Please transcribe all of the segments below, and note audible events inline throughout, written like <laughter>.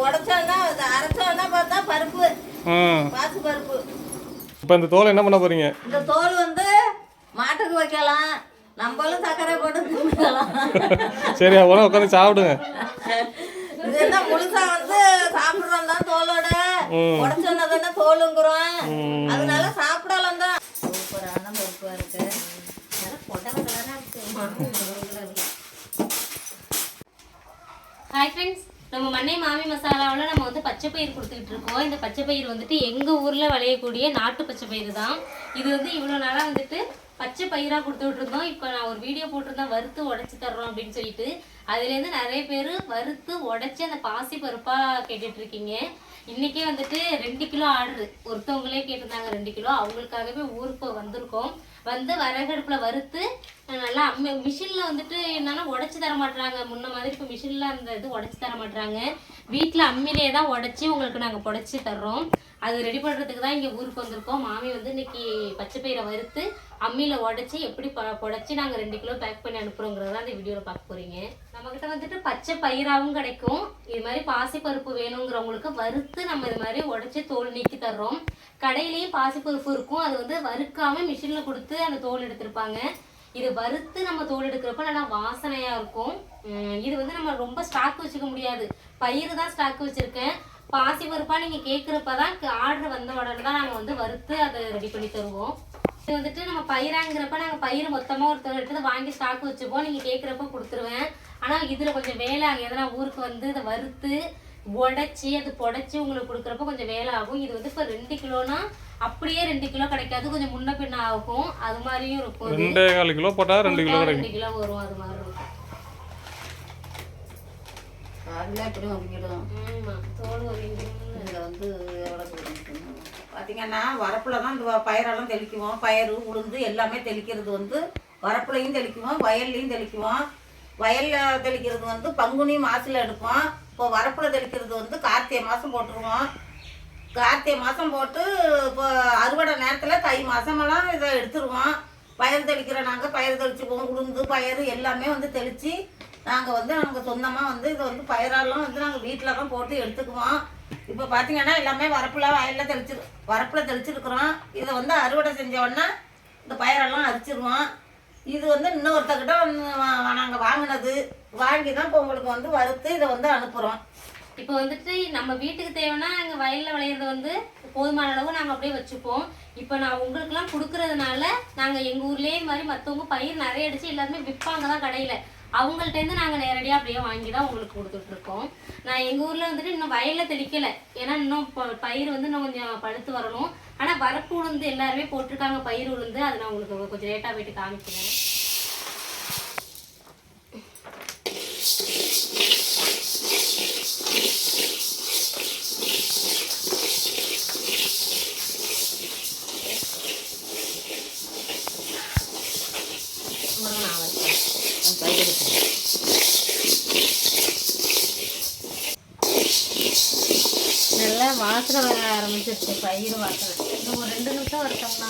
உடச்சோன்னா அரைச்சோன்னா பார்த்தா பருப்பு. ம். பாசி பருப்பு. இப்போ இந்த தோலை என்ன பண்ண போறீங்க? இந்த தோல் வந்து மாட்டுக்கு வைக்கலாம். நம்மளும் சர்க்கரை போட்டு தின்னுக்கலாம் சரி உடனே உட்காந்து சாப்பிடுங்க. இது என்ன முழுசா வந்து சாப்பிடுறோம் தான் தோலோட உடச்சோன்னா தானே தோலுங்கிறோம். அதனால சாப்பிடலாம் தான். சூப்பரான பருப்பா இருக்கு. நல்லா புடவை கலரா இருக்கு. ஹாய் ஃப்ரெண்ட்ஸ் நம்ம மண்ணை மாமி மசாலாவில் நம்ம வந்து பச்சை பயிர் கொடுத்துக்கிட்டு இருக்கோம். இந்த பச்சை பயிர் வந்துட்டு எங்கள் ஊரில் விளையக்கூடிய நாட்டு பச்சை பயிர் தான். இது வந்து இவ்வளோ நாளாக வந்துட்டு பச்சை பயிராக கொடுத்துட்டு இருந்தோம். இப்போ நான் ஒரு வீடியோ போட்டிருந்தேன் வறுத்து உடச்சி தர்றோம் அப்படின்னு சொல்லிட்டு. அதுலேருந்து நிறைய பேர் வறுத்து உடச்சி அந்த பாசி பருப்பாக கேட்டுட்ருக்கீங்க இன்றைக்கே வந்துட்டு ரெண்டு கிலோ ஆர்டர் ஒருத்தவங்களே கேட்டிருந்தாங்க ரெண்டு கிலோ. அவங்களுக்காகவே ஊருக்கு வந்திருக்கோம். வந்து வரகடுப்பில் வறுத்து நல்லா அம்மி மிஷினில் வந்துட்டு என்னென்னா உடச்சி தர மாட்டுறாங்க முன்ன மாதிரி இப்போ மிஷினில் அந்த இது உடச்சி தர மாட்டுறாங்க வீட்டில் அம்மிலே தான் உடச்சி உங்களுக்கு நாங்கள் புடச்சி தர்றோம். அது ரெடி பண்ணுறதுக்கு தான் இங்கே ஊருக்கு வந்திருக்கோம். மாமி வந்து இன்னைக்கு பச்சை பயிரை வறுத்து அம்மியில் உடச்சி எப்படி ப புடச்சி நாங்கள் ரெண்டு கிலோ பேக் பண்ணி அனுப்புகிறோங்கிறத அந்த வீடியோவில் பார்க்க போகிறீங்க நம்மக்கிட்ட வந்துட்டு பச்சை பயிராகவும் கிடைக்கும். இது மாதிரி பாசிப்பருப்பு வேணுங்கிறவங்களுக்கு வறுத்து வறுத்து நம்ம இது மாதிரி உடச்சி தோல் நீக்கி தர்றோம். கடையிலேயும் பாசிப்பருப்பு இருக்கும். அது வந்து வறுக்காம மிஷினில் கொடுத்து அந்த தோல் எடுத்திருப்பாங்க. இது வறுத்து நம்ம தோல் எடுக்கிறப்ப நல்லா வாசனையாக இருக்கும். இது வந்து நம்ம ரொம்ப ஸ்டாக் வச்சுக்க முடியாது. பயிர் தான் ஸ்டாக் வச்சுருக்கேன். பாசி பருப்பாக நீங்கள் கேட்குறப்ப தான் ஆர்டர் வந்த உடனே தான் நாங்கள் வந்து வறுத்து அதை ரெடி பண்ணி தருவோம். இது வந்துட்டு நம்ம பயிராங்கிறப்ப நாங்கள் பயிர் மொத்தமாக ஒருத்தர் எடுத்து வாங்கி ஸ்டாக் வச்சுப்போம். நீங்கள் கேட்குறப்ப கொடுத்துருவேன். ஆனால் இதில் கொஞ்சம் வேலை அங்கே எதனா ஊருக்கு வந்து இதை வறுத்து உடச்சி அது புடச்சி உங்களுக்கு கொடுக்குறப்ப கொஞ்சம் வேலை ஆகும். இது வந்து இப்போ ரெண்டு கிலோனா அப்படியே ரெண்டு கிலோ கிடைக்காது. கொஞ்சம் முன்ன பின்ன ஆகும். அது மாதிரியும் இருக்கும். ரெண்டே கால் கிலோ போட்டால் ரெண்டு கிலோ ரெண்டு கிலோ வரும். அது மாதிரி இருக்கும். அதில் தோல் வந்து எவ்வளோ பார்த்தீங்கன்னா வரப்புல தான் இந்த பயிரெல்லாம் தெளிக்குவோம். பயிறு உளுந்து எல்லாமே தெளிக்கிறது வந்து வரப்புலையும் தெளிக்குவோம் வயல்லையும் தெளிக்குவோம். வயலில் தெளிக்கிறது வந்து பங்குனி மாசில் எடுப்போம். இப்போ வரப்புல தெளிக்கிறது வந்து கார்த்திகை மாதம் போட்டுருவோம். கார்த்திகை மாதம் போட்டு இப்போ அறுவடை நேரத்தில் தை மாதமெல்லாம் இதை எடுத்துருவோம். பயிர் தெளிக்கிற நாங்கள் பயிர் தெளிச்சுக்குவோம் உளுந்து பயிர் எல்லாமே வந்து தெளித்து நாங்கள் வந்து நாங்கள் சொந்தமாக வந்து இதை வந்து பயிரெல்லாம் வந்து நாங்கள் வீட்டில் தான் போட்டு எடுத்துக்குவோம். இப்போ பார்த்தீங்கன்னா எல்லாமே வரப்புல வயலில் தெளிச்சு வரப்பில் தெளிச்சிருக்கிறோம். இதை வந்து அறுவடை செஞ்ச உடனே இந்த பயிரெல்லாம் அரிச்சிருவோம். இது வந்து இன்னொருத்தக்கிட்ட நாங்கள் வாங்கினது. வாங்கி தான் இப்போ உங்களுக்கு வந்து வறுத்து இதை வந்து அனுப்புகிறோம் இப்போ வந்துட்டு நம்ம வீட்டுக்கு தேவைன்னா எங்கள் வயலில் விளையிறது வந்து போதுமான அளவு நாங்கள் அப்படியே வச்சுப்போம். இப்போ நான் உங்களுக்குலாம் கொடுக்கறதுனால நாங்கள் எங்கள் ஊர்லேயே மாதிரி மற்றவங்க பயிர் நிறைய அடித்து எல்லாருமே விற்பாங்க தான் கடையில். அவங்கள்ட்டேருந்து நாங்கள் நேரடியாக அப்படியே வாங்கி தான் உங்களுக்கு கொடுத்துட்ருக்கோம் நான் எங்கள் ஊரில் வந்துட்டு இன்னும் வயலில் தெளிக்கலை. ஏன்னா இன்னும் ப- பயிர் வந்து இன்னும் கொஞ்சம் பழுத்து வரணும். ஆனால் வரப்பு உளுந்து எல்லாருமே போட்டிருக்காங்க பயிர் உளுந்து. அதை நான் உங்களுக்கு கொஞ்சம் லேட்டாக போயிட்டு காமிக்கிறேன். நல்லா வாசனை வர ஆரம்பிச்சிருச்சு பயிர் வாசனை. இன்னும் ஒரு ரெண்டு நிமிஷம் வறுத்தோம்னா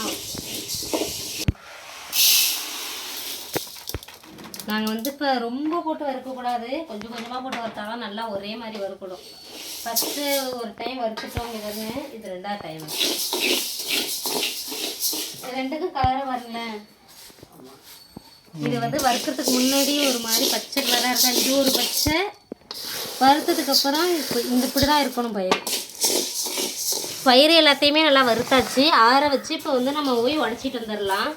நாங்கள் வந்து இப்போ ரொம்ப போட்டு வறுக்கக்கூடாது. கொஞ்சம் கொஞ்சமாக போட்டு வறுத்தா தான் நல்லா ஒரே மாதிரி வறுக்கணும். ஃபஸ்ட்டு ஒரு டைம் வறுத்துட்டோம் இதுன்னு இது ரெண்டாவது டைம் ரெண்டுக்கும் கலராக வரல இது வந்து வறுக்கிறதுக்கு முன்னாடி ஒரு மாதிரி பச்சை கலராக இருக்கா? இது ஒரு பச்சை. வறுத்ததுக்கு அப்புறம் இப்போ இந்த இப்படி தான் இருக்கணும் பயிர் பயிர் எல்லாத்தையுமே நல்லா வறுத்தாச்சு. ஆற வச்சு இப்போ வந்து நம்ம போய் உடச்சிட்டு வந்துடலாம்.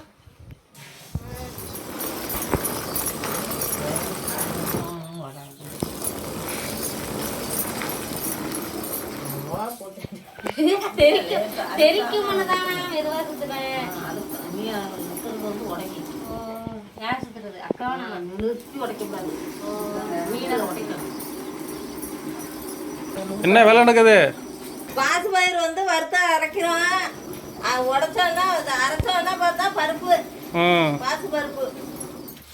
தெரிக்கும் மெதுவாக சுற்றுவேன் யார் சுற்றுறது நான் நிறுத்தி உடைக்கக்கூடாது மீனை உடைக்கணும் என்ன வேலை நடக்குது? பாசி பயிர் வந்து வறுத்தா அரைக்கிறோம். அது உடைச்சோன்னா அது அரைச்சோன்னா பார்த்தா பருப்பு. ம் பாசி பருப்பு.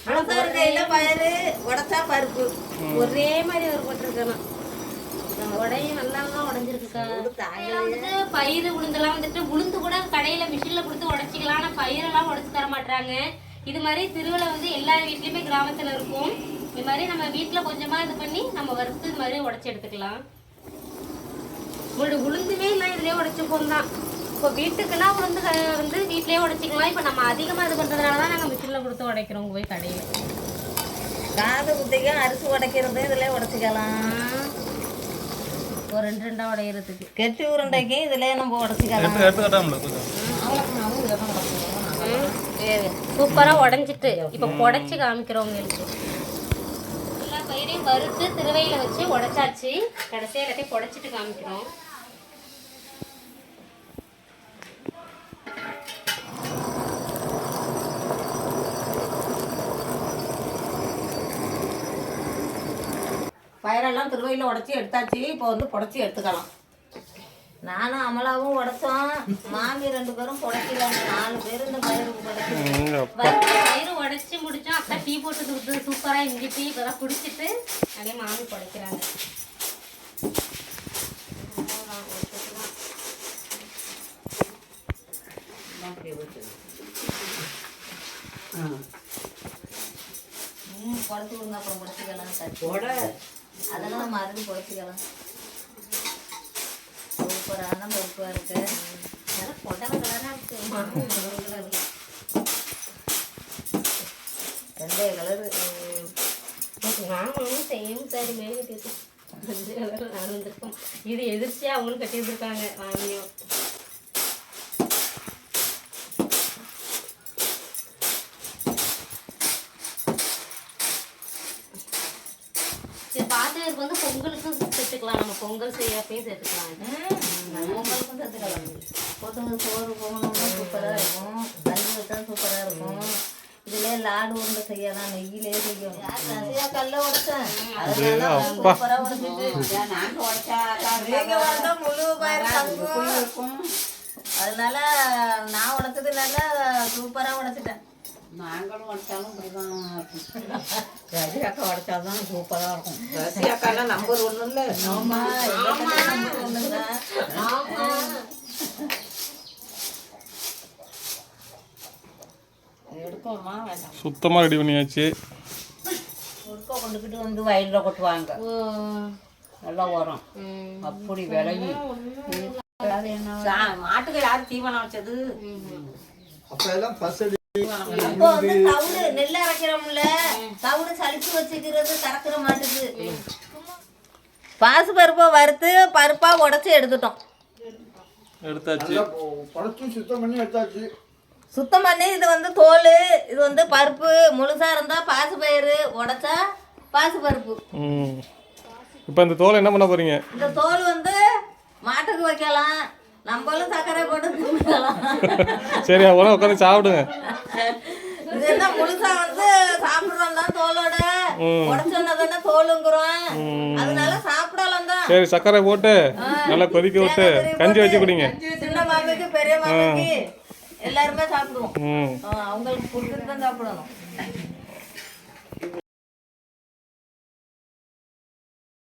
உடச்சாரு கையில் பயிர் உடைச்சா பருப்பு. ஒரே மாதிரி ஒரு போட்டிருக்கணும். உடையும் நல்லா தான் உடஞ்சிருக்குக்கா வந்துட்டு பயிர் உளுந்தெல்லாம் வந்துட்டு உளுந்து கூட கடையில மிஷின்ல கொடுத்து உடைச்சிக்கலாம். ஆனா பயிரெல்லாம் உடைச்சு தர மாட்டாங்க இது மாதிரி திருவிழா வந்து எல்லா வீட்லயுமே கிராமத்துல இருக்கும். இது மாதிரி நம்ம வீட்ல கொஞ்சமா இது பண்ணி நம்ம வறுத்து இது மாதிரி உடைச்சு எடுத்துக்கலாம். முன்னாடி உளுந்துமே இல்லை இதுலயே உடைச்சுப்போம் தான் இப்போ வீட்டுக்குன்னா உளுந்து வந்து வீட்லயே உடைச்சிக்கலாம். இப்போ நம்ம அதிகமாக இது பண்ணுறதுனால தான் நாங்கள் மிஷினில் கொடுத்து உடைக்கிறோம் போய் கடையில். காது குத்திக்கும் அரிசி உடைக்கிறது இதில் உடச்சிக்கலாம். ஒரு ரெண்டு ரெண்டாக உடையிறதுக்கு. கெட்டி உருண்டைக்கு இதில் நம்ம உடச்சிக்கலாம். சூப்பராக உடஞ்சிட்டு. இப்போ புடச்சி காமிக்கிறோம் உங்களுக்கு. பயிரையும் வறுத்து திருவையில் வச்சு உடச்சாச்சு. கடைசியாக எல்லாத்தையும் புடச்சிட்டு காமிக்கிறோம். பயிரெல்லாம் திருவையில் உடச்சி எடுத்தாச்சு. இப்போ வந்து புடச்சி எடுத்துக்கலாம். நானும் அமலாவும் உடைச்சோம். மாமி ரெண்டு பேரும் புடைக்கிறாங்க நாலு பேர் இந்த பயிருக்கு புடைக்கிறோம் ம், அப்பா. வறுத்த பயிர் உடைச்சி முடிச்சோம். அக்கா டீ போட்டு கொடுத்து சூப்பராக இஞ்சி டீ இப்போதான் குடிச்சிட்டு அப்படியே மாமி புடைக்கிறாங்க. ம் புடச்சி விடுங்க அப்புறம் புடச்சிக்கலாம். போட. அதெல்லாம் நம்ம அறுதி புடச்சிக்கலாம் சூப்பரான பருப்பாக இருக்கு நல்லா புடவை கலராக இருக்கு. மாமி புடவை கலர் ரெண்டே கலரு நானும் சேம் சாரி மேலே கட்டிட்டு நானும் வந்திருக்கோம் இது எதிர்ச்சியாக அவங்களும் கட்டி வந்திருக்காங்க மாமியும் இது பாத்திரம் வந்து பொங்கலுக்கும் சேர்த்துக்கலாம் நம்ம பொங்கல் செய்யறப்பையும் சேர்த்துக்கலாம் இது. உங்களுக்கும் சேர்த்துக்கலாம். போட்டு சோறு போகணும்னா சூப்பராக இருக்கும். கஞ்சி வச்சா சூப்பராக இருக்கும். இதுல லாடு உருண்டை செய்யலாம். நெய்யிலே செய்யும் கசியா கல்ல உடைச்சேன். அதனால சூப்பராக உடைச்சிட்டு. நாங்கள் உடச்சா முழு இருக்கும் அதனால நான் உடைச்சதுனால சூப்பராக உடைச்சிட்டேன். நாங்களும் உடைச்சாலும் இப்படிதான் <laughs> ரசி அக்கா உடைச்சாதான் சூப்பராக இருக்கும். ரசி அக்காலாம் நம்பர் ஒன்றும் இல்லை. ஆமா எடுக்கணுமா சுத்தமாக ரெடி பண்ணியாச்சு. ஒருக்கா கொண்டுக்கிட்டு வந்து வயலில் கொட்டுவாங்க. ஓ. நல்லா வரும் ம். அப்படி சா- மாட்டுக்கு யார் தீவனம் வச்சது? அப்பெல்லாம் பசடி இப்போ வந்து தவிடு நெல் அரைக்கிறோம்ல தவிடு சலிச்சு வச்சுக்கிறது கறக்குற மாட்டுக்கு பாசு பருப்பை வறுத்து பருப்பா உடைச்சு எடுத்துட்டோம். எடுத்தாச்சு. சுத்தம் பண்ணி எடுத்தாச்சு. சுத்தம் பண்ணி இது வந்து தோல் இது வந்து பருப்பு முழுசா இருந்தா பாசு பயிறு உடைச்சா பாசு பருப்பு. இப்போ இந்த தோலை என்ன பண்ண போறீங்க? இந்த தோல் வந்து மாட்டுக்கு வைக்கலாம். நம்மளும் சர்க்கரை போட்டு தின்னுக்கலாம் சரி உடனே உட்காந்து சாப்பிடுங்க. இது என்ன முழுசா வந்து சாப்பிடுறோம் தான் தோலோட ம். உடச்சோன்னதானே தோலுங்கிறோம் அதனால சாப்பிடலாம் தான். சரி சர்க்கரை போட்டு நல்லா கொதிக்க விட்டு கஞ்சி வச்சு குடிங்க. சின்ன மாமிக்கு பெரிய மாமிக்கு எல்லாருமே சாப்பிடுவோம். ம். ஆ, அவங்களுக்கு பிடிச்சிட்டு தான் சாப்பிடணும்.